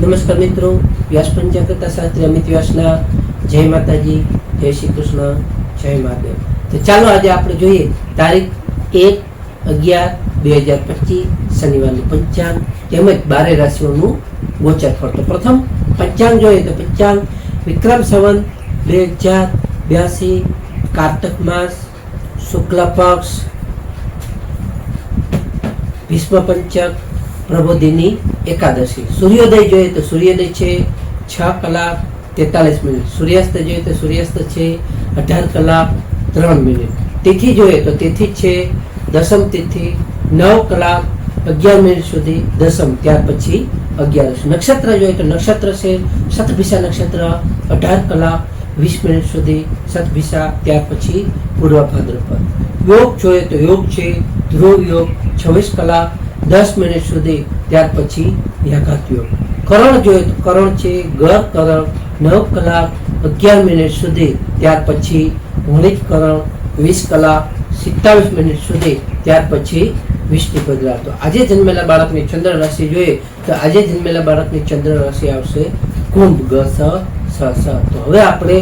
નમસ્કાર મિત્રો, વ્યાસ પંચાકર્તા શાસ્ત્રી અમિત વ્યાસના જય માતાજી, જય શ્રી કૃષ્ણ, જય મહાદેવ. તો ચાલો આજે આપણે જોઈએ તારીખ એક અગિયાર બે હજાર પચીસ, શનિવારનું પંચાંગ તેમજ બારે રાશિઓનું ગોચર ફળ. તો પ્રથમ પંચાંગ જોઈએ તો પંચાંગ વિક્રમ સંવંત બે હજાર બ્યાસી, કાર્તક માસ, શુક્લ પક્ષ, ભીષ્મ પંચક પ્રબોધિની એકાદશી. સૂર્યોદય જોઈએ તો સૂર્યોદય છે, છ કલાક, તેતાલીસ મિનિટ. સૂર્યાસ્ત જોઈએ તો સૂર્યાસ્ત છે, અઢાર કલાક, ત્રણ મિનિટ. તિથિ જોઈએ તો તિથિ છે, દસમ તિથિ, નવ કલાક, અગિયાર મિનિટ સુધી દસમ, ત્યાર પછી અગિયારસ. નક્ષત્ર જોઈએ તો નક્ષત્ર છે સતભિષા નક્ષત્ર, અઢાર કલાક, વીસ મિનિટ સુધી સતભિષા ત્યાર પછી પૂર્વ ભાદ્રપદ યોગ જોઈએ તો યોગ છે, ધ્રુવ યોગ, છવ્વીસ કલાક દસ મિનિટ સુધી ત્યાર પછી યાઘાત યોગ કરણ જોઈએ તો કરણ છે ગર કરણ. નવ કલાક અગિયાર મિનિટ સુધી ત્યાર પછી વણિજ કરણ. વીસ કલાક સિત્તાવીસ મિનિટ સુધી ત્યાર પછી વિષ્ણુ પદરા તો આજે જન્મેલા બાળકની ચંદ્ર રાશિ જોઈએ તો આજે જન્મેલા બાળકની ચંદ્ર રાશિ આવશે કુંભ ગ સ સ સ તો હવે આપણે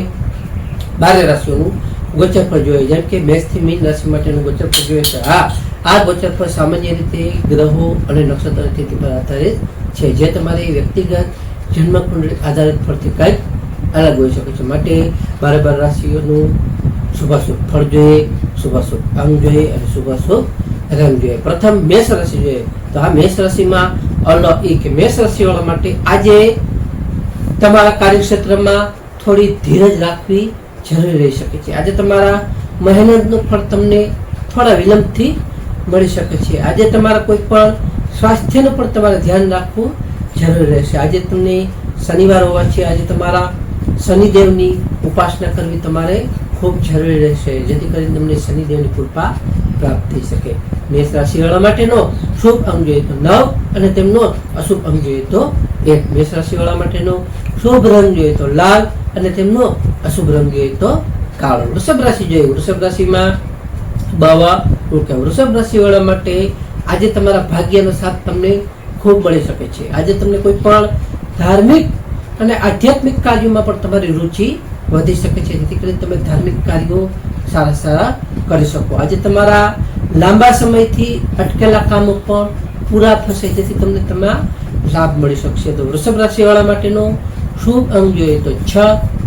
બારે રાશિઓનું ગોચર પર જોઈએ. જેમ કે મેષથી મીન રાશિ માટેનું ગોચર પર જોઈએ તો હા આ ગોચર પર સામાન્ય રીતે ગ્રહો અને નક્ષત્રની સ્થિતિ પર આધારિત છે. જે તમારી વ્યક્તિગત જન્મ કુંડળી આધારિત પરથી કંઈક અલગ હોઈ શકે છે. માટે બારે બાર રાશિઓનું શુભાશુભ ફળ જોઈએ, શુભાશુભ અંગ જોઈએ અને શુભાશુભ રંગ જોઈએ. પ્રથમ મેષ રાશિ જોઈએ. તો આ મેષ રાશિમાં અલૌકિક મેષ રાશિવાળા માટે આજે તમારા કાર્યક્ષેત્રમાં થોડી ધીરજ રાખવી જરૂરી રહી શકે છે. આજે તમારા મહેનતનું ફળ તમને થોડા વિલંબથી મળી શકે છે. આજે તમારા કોઈ પણ સ્વાસ્થ્યનું પણ તમારે ધ્યાન રાખવું જરૂરી રહેશે. આજે તમને શનિવાર હોવાથી આજે તમારા શનિદેવની ઉપાસના કરવી તમારે ખૂબ જરૂરી રહેશે, જેથી કરીને તમને શનિદેવની કૃપા પ્રાપ્ત થઈ શકે. મેષ રાશિવાળા માટેનો શુભ અંગ જોઈએ તો નવ અને તેમનો અશુભ અંગ જોઈએ તો એક. મેષ રાશિવાળા માટેનો શુભ રંગ જોઈએ તો લાલ અને તેમનો અશુભ રંગ જોઈએ તો કાળો. વૃષભ રાશિ જોઈએ. વૃષભ રાશિમાં બાવા ઉડકા વૃષભ રાશિવાળા માટે આજે તમારા ભાગ્યનો સાથ તમને ખૂબ મળી શકે છે. આજે તમને કોઈ પણ ધાર્મિક અને આધ્યાત્મિક કાર્યોમાં પણ તમારી રુચિ વધી શકે છે. જેથી કરીને તમે ધાર્મિક કાર્યો સારા સારા કરી શકો. આજે તમારા લાંબા સમયથી અટકેલા કામો પણ પૂરા થશે. જેથી તમને તમારા લાભ મળી શકશે. તો વૃષભ રાશિવાળા માટેનો શુભ અંગ જોઈએ તો છ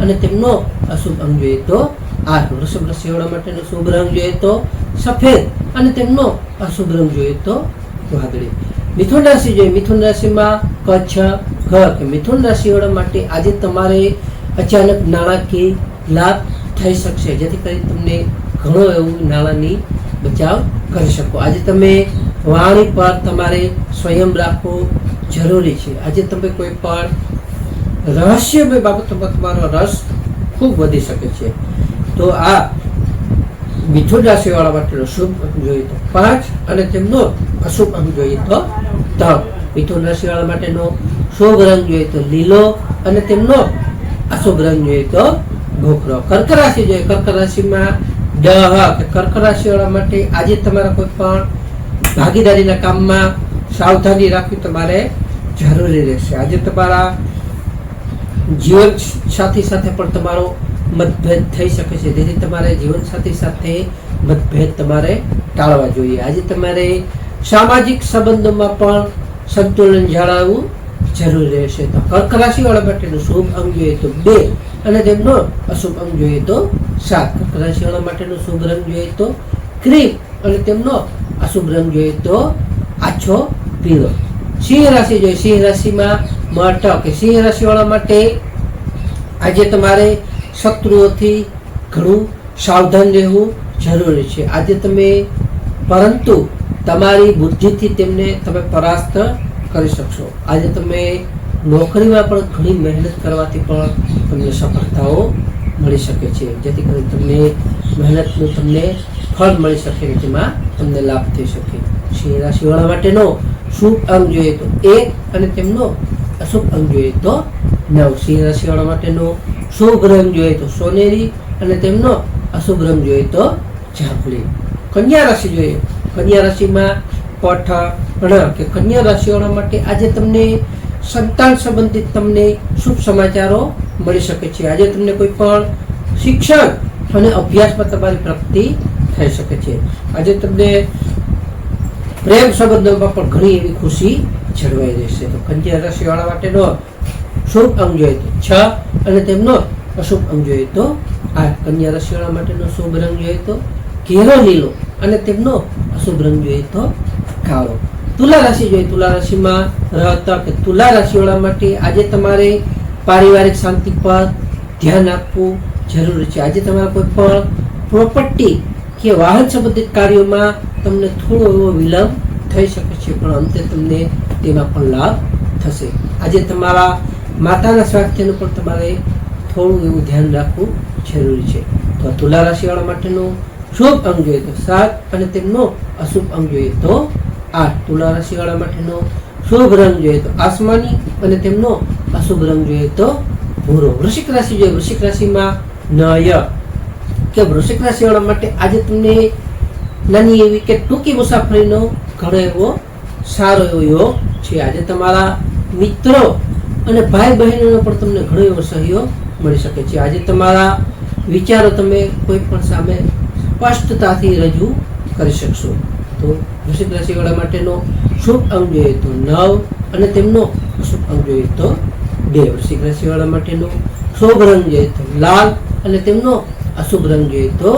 અને તેમનો અશુભ અંગ જોઈએ તો આઠ વૃષભ રાશિવાળા માટેનો શુભ રંગ જોઈએ તો સફેદ અને તેમનો અશુભ રંગ જોઈએ તો વાદળી. મિથુન રાશિ જોઈએ. મિથુન રાશિમાં કચ્છ ઘર મિથુન રાશિવાળા માટે આજે તમારે અચાનક નાણાકીય લાભ થઈ શકશે, જેથી કરી તમને ઘણો એવું નાણાંની બચાવ કરી શકો. આજે તમે વાણી પર તમારે સ્વયં રાખવું જરૂરી છે. આજે તમે કોઈ પણ રહસ્યમય બાબતોમાં તમારો રસ ખૂબ વધી શકે છે. તો આ મિથુન રાશિવાળા માટેનો શુભ અંક જોઈએ તો પાંચ અને તેમનો અશુભ અંક જોઈએ તો ત્રણ. મિથુન રાશિવાળા માટેનો શુભ રંગ જોઈએ તો લીલો અને તેમનો અશુભ રંગ જોઈએ તો ભોખરો કર્ક રાશિ જોઈએ. કર્ક રાશિમાં ડ કે કર્ક રાશિવાળા માટે આજે તમારા કોઈ પણ ભાગીદારીના કામમાં સાવધાની રાખવી તમારે જરૂરી રહેશે. આજે તમારા જીવન સાથી સાથે પણ તમારો મતભેદ થઈ શકે છે. તેથી તમારે જીવન સાથી સાથે મતભેદ તમારે ટાળવા જોઈએ. આજે તમારે સામાજિક સંબંધોમાં પણ સંતુલન જાળવવું જરૂરી રહેશે. તો કર્ક રાશિવાળા માટેનું શુભ અંગ જોઈએ તો બે અને તેમનો અશુભ અંગ જોઈએ તો સાત. કર્ક રાશિવાળા માટેનો શુભ રંગ જોઈએ તો ક્રીમ અને તેમનો અશુભ રંગ જોઈએ તો આછો પીળો. સિંહ રાશિ જોઈએ. સિંહ રાશિમાં મઠ કે સિંહ રાશિવાળા માટે આજે તમારે શત્રુઓથી ઘણું સાવધાન રહેવું જરૂરી છે. આજે તમે, પરંતુ તમારી બુદ્ધિથી તેમને તમે પરાસ્ત કરી શકશો. આજે તમે નોકરીમાં પણ ઘણી મહેનત કરવાથી પણ તમને સફળતાઓ મળી શકે છે. જેથી કરી તમને મહેનતનું તમને ફળ મળી શકે તેમાં તમને લાભ થઈ શકે. સિંહ રાશિવાળા માટેનો શુભ અંગ જોઈએ તો એક અને તેમનો અશુભ અંગ જોઈએ તો નવ. સિંહ રાશિવાળા માટેનો શુભ રંગ જોઈએ તો સોનેરી અને તેમનો અશુભ રંગ જોઈએ તો જાંબલી. કન્યા રાશિ જોઈએ. કન્યા રાશિમાં પઠ ણ કે કન્યા રાશિવાળા માટે આજે તમને સંતાન સંબંધિત તમને શુભ સમાચારો મળી શકે છે. આજે તમને કોઈ પણ શિક્ષણ અને અભ્યાસમાં તમારી પ્રગતિ થઈ શકે છે. આજે તમને પ્રેમ સંબંધોમાં પણ ઘણી એવી ખુશી જળવાઈ રહેશે. તો કન્યા રાશિવાળા માટેનો શુભ અંગ જોઈએ તો છ અને તેમનો અશુભ અંગ જોઈએ તો આ કન્યા રસીવાળા માટેનો શુભ રંગ જોઈએ તો ઘેરો લીલો અને તેમનો અશુભ રંગ જોઈએ તો કાળો. તુલા રાશિ જોઈએ. તુલા રાશિમાં રહેતા કે તુલા રાશિવાળા માટે આજે તમારે પારિવારિક શાંતિ પર ધ્યાન આપવું જરૂરી છે. આજે તમારા કોઈ પણ પ્રોપર્ટી કે વાહન સંબંધિત કાર્યોમાં તમને થોડો એવો વિલંબ થઈ શકે છે, પણ અંતે તમને તેમાં પણ લાભ થશે. આજે તમારા માતાના સ્વાસ્થ્યનું પણ તમારે થોડું એવું ધ્યાન રાખવું જરૂરી છે. તો તુલા રાશિવાળા માટેનો શુભ અંગ જોઈએ તો સાત અને તેમનો અશુભ અંગ જોઈએ તો આઠ. તુલા રાશિવાળા માટેનો શુભ રંગ જોઈએ તો આસમાની અને તેમનો અશુભ રંગ જોઈએ તો ભૂરો. વૃશ્ચિક રાશિ જોઈએ. વૃશ્ચિક રાશિમાં નય. કે વૃશ્ચિક રાશિવાળા માટે આજે તમને નાની એવી કે ટૂંકી મુસાફરીનો ઘણો એવો સારો એવો યોગ છે. આજે તમારા મિત્રો અને ભાઈ બહેનોનો પણ તમને ઘણો એવો સહયોગ મળી શકે છે. આજે તમારા વિચારો તમે કોઈ પણ સામે સ્પષ્ટતાથી રજૂ કરી શકશો. તો વૃશ્ચિક રાશિવાળા માટેનો શુભ અંગ જોઈએ તો નવ અને તેમનો અશુભ અંગ જોઈએ તો બે. વૃશ્ચિક રાશિવાળા માટેનો શુભ રંગ જોઈએ તો લાલ અને તેમનો અશુભ રંગ જોઈએ તો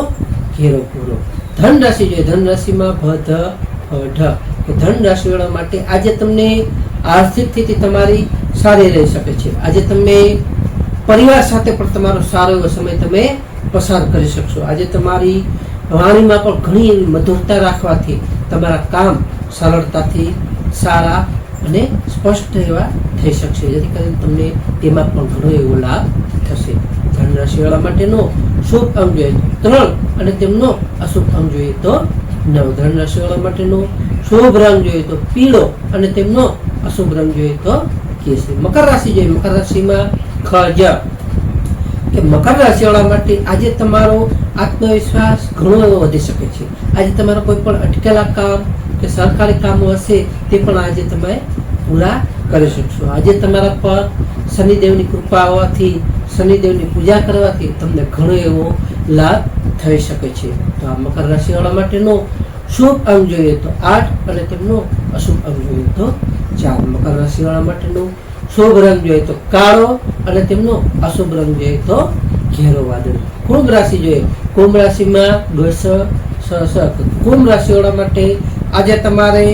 ઘેરો ભૂરો. ધન રાશિ જોઈએ. ધન રાશિમાં ભ ધ ઢ ધન રાશિવાળા માટે આજે તમને આર્થિક સ્થિતિ તમારી સારી રહી શકે છે. આજે તમે પરિવાર સાથે પણ તમારો સારો એવો સમય તમે પસાર કરી શકશો. આજે તમારી વાણીમાં પણ ઘણી એવી મધુરતા રાખવાથી તમારા કામ સરળતાથી સારા અને સ્પષ્ટ એવા થઈ શકશે. જેથી કરીને તમને તેમાં પણ ઘણો એવો લાભ થશે. ધન રાશિવાળા માટેનો શુભ અંગ જોઈએ. ત્રણ અને તેમનો અશુભ અંગ જોઈએ તો નવ. ધન રાશિવાળા માટેનો શુભ રંગ જોઈએ તો પીળો અને તેમનો અશુભ રંગ જોઈએ તો કેસરી મકર રાશિ જોઈએ મકર રાશિમાં ખજ કે મકર રાશિવાળા માટે આજે તમારો આત્મવિશ્વાસ ઘણો વધી શકે છે. આજે તમારા કોઈ પણ અટકેલા કામ કે સરકારી કામો હશે તે પણ આજે તમે પૂરા કરી શકશો. આજે તમારા પર શનિદેવની કૃપા હોવાથી શનિદેવની પૂજા કરવાથી તમને ઘણો એવો લાભ થઈ શકે છે. તો આ મકર રાશિવાળા માટેનો શુભ અંગ જોઈએ તો આઠ અને તેમનો અશુભ અંગ જોઈએ તો ચાર મકર રાશિવાળા માટેનું શુભ રંગ જોઈએ તો કાળો અને તેમનો અશુભ રંગ જોઈએ તો ઘેરો વાદળ. કુંભ રાશિ જોઈએ. કુંભ રાશિમાં સ કુંભ રાશિવાળા માટે આજે તમારે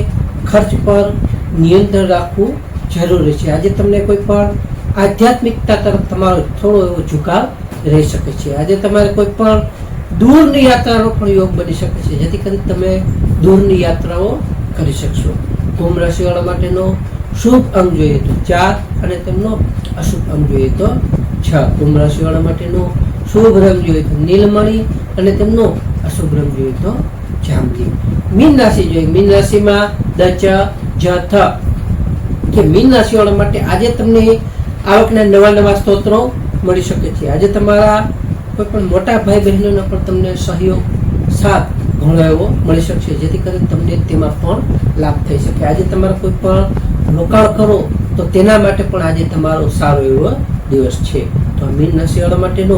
ખર્ચ પર નિયંત્રણ રાખવું જરૂરી છે. આજે તમને કોઈ પણ આધ્યાત્મિકતા તરફ તમારો થોડો એવો ઝુકાવ રહી શકે છે. આજે તમારે કોઈ પણ દૂરની યાત્રાનો પણ યોગ બની શકે છે. જેથી કરી તમે દૂરની યાત્રાઓ કરી શકશો. કુંભ રાશિવાળા માટેનો શુભ અંગ જોઈએ તો ચાર અને તેમનો અશુભ અંગ જોઈએ તો છ. કુંભ રાશિવાળા માટેનો શુભ રંગ જોઈએ તો નીલમણી અને તેમનો અશુભ રંગ જોઈએ તો જાંબલી. મીન રાશિ જોઈએ. મીન રાશિમાં દચ જથ કે મીન રાશિવાળા માટે આજે તમને આવકના નવા નવા સ્તોત્રો મળી શકે છે. આજે તમારા કોઈ પણ મોટા ભાઈ બહેનોનો પણ તમને સહયોગ સાથ ઘણો એવો મળી શકશે, જેથી કરીને તમને તેમાં પણ લાભ થઈ શકે. આજે તમારે કોઈ પણ રોકાણ કરો, તો તેના માટે પણ આજે તમારો સારો એવો દિવસ છે. તો આ મીન રાશિવાળા માટેનો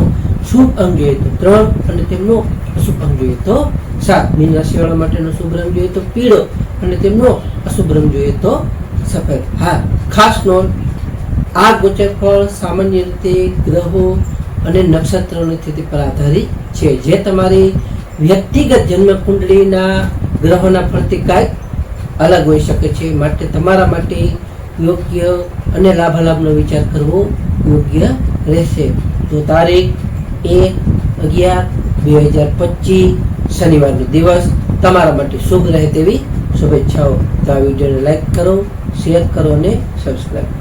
શુભ અંગ જોઈએ તો ત્રણ અને તેમનો અશુભ અંગ જોઈએ તો સાત. મીન રાશિવાળા માટેનો શુભ રંગ જોઈએ તો પીળો અને તેમનો અશુભ રંગ જોઈએ તો સફેદ. હા, ખાસ નોંધ, આ ગોચર ફળ સામાન્ય રીતે ગ્રહો અને નક્ષત્રોની સ્થિતિ પર આધારિત છે. જે તમારી વ્યક્તિગત જન્મ કુંડળીના ગ્રહોના કાંઈક અલગ હોઈ શકે છે. માટે તમારા માટે યોગ્ય અને લાભાલાભનો વિચાર કરવો યોગ્ય રહેશે. તો તારીખ એક અગિયાર બે હજાર પચીસ, શનિવારનો દિવસ. તમારા માટે શુભ રહે તેવી શુભેચ્છાઓ. તો આ વિડીયોને લાઈક કરો, શેર કરો અને સબસ્ક્રાઈબ કરો.